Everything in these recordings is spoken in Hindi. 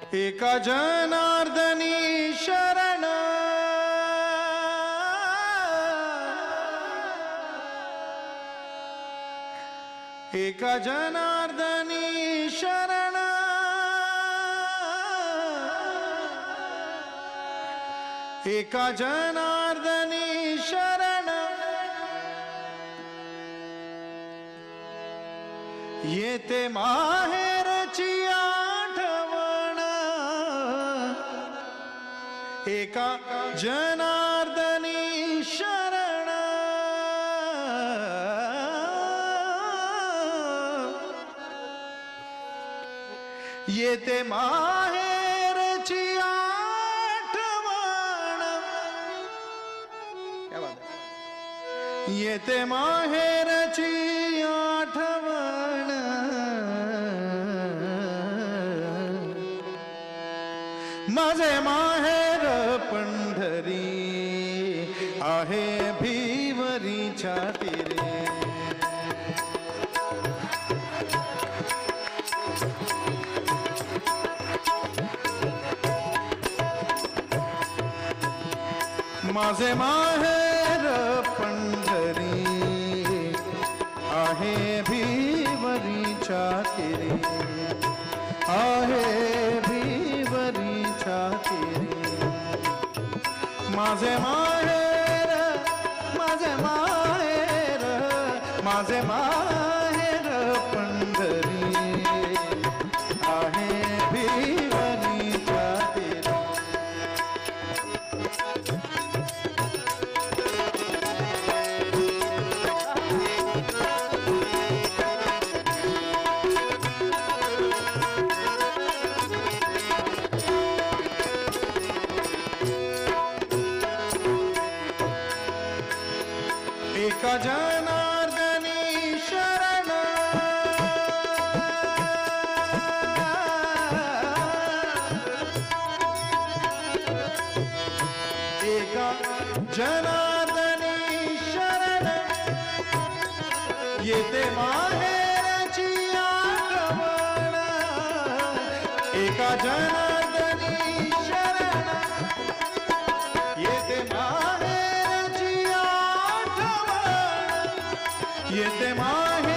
एका जनार्दनी शरण। एक जनार्दनी शरण। एक जनार्दनी शरण। येते माहेरची एका जनार्दनी शरण। येते माहेरची आठवण क्या बात है? येते माहेरची आठवण माझे माहेर माझे माहेर पंढरी, आहे भीवरीच्या तीरे आहे भीवरीच्या तीरे माझे माहेर माझे माहेर माझे माहेर जनार्दनी शरण। येते रचिया कमण एका शरण। येते माहेरची आठवण येते माहेरची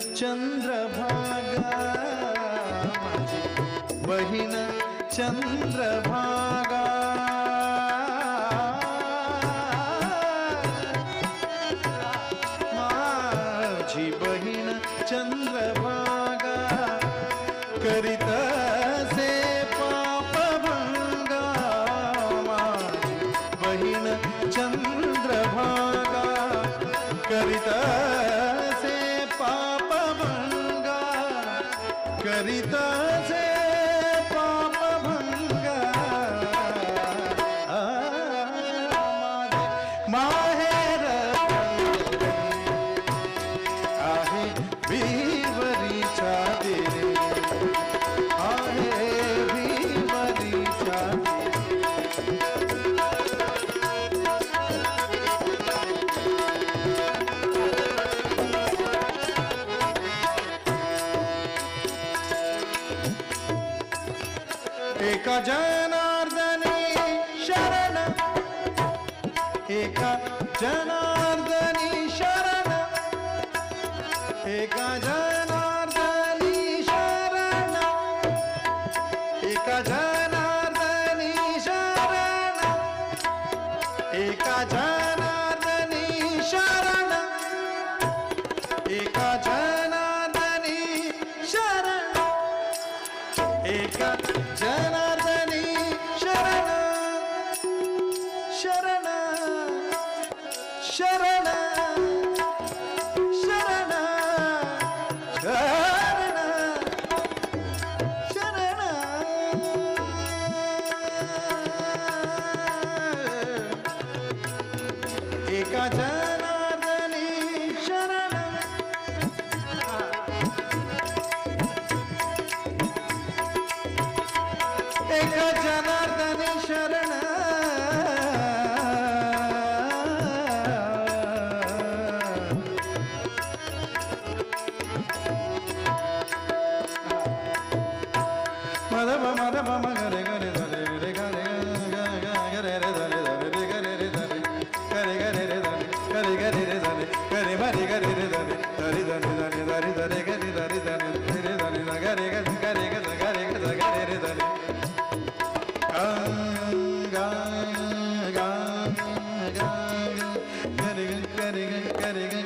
चंद्रभागा। माझी बहीण चंद्रभागा। माझी बहीण चंद्रभागा। करीत से पापभंगा माझी बहीण चंद्रभागा। करीत हरिदास एका जनार्दनी शरण. एका जनार्दनी शरण. एका जनार्दनी शरण. एका जनार्दनी शरण. एका जन ராஜா gari gari gari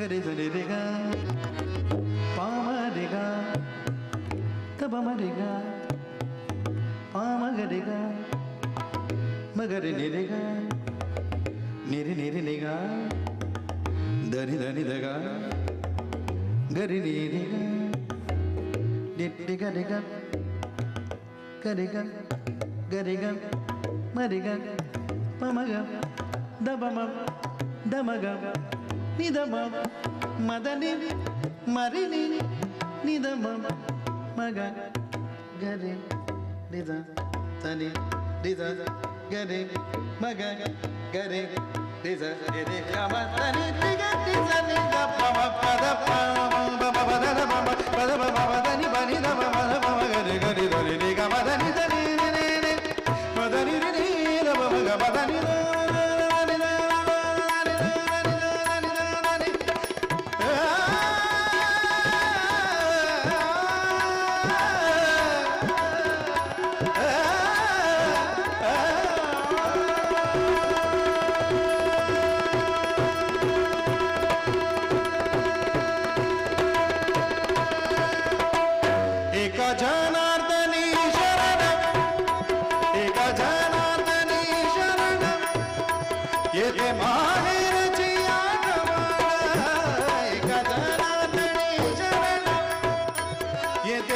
gare da re re ga pa ma re ga ta ba ma re ga pa ma ga re ga ma ga re re ga ne re ne re ne ga da re da re da ga ga re re re ga de de ga de ga ga re ga ga re ga ma re ga pa ma ga da ba ma da ma ga నిదమ మదని మరిని నిదమ మగ గరి నిద తని నిద గరి మగ గరి నిజ నిరి గమ తని నిగ నిజ నిద పమ పద పమ పద పమ పద పమ పదని బని దమ పద పమ గరి గరి దరి నిగ మదని దరి నిని మదని రిని దమ గ మదని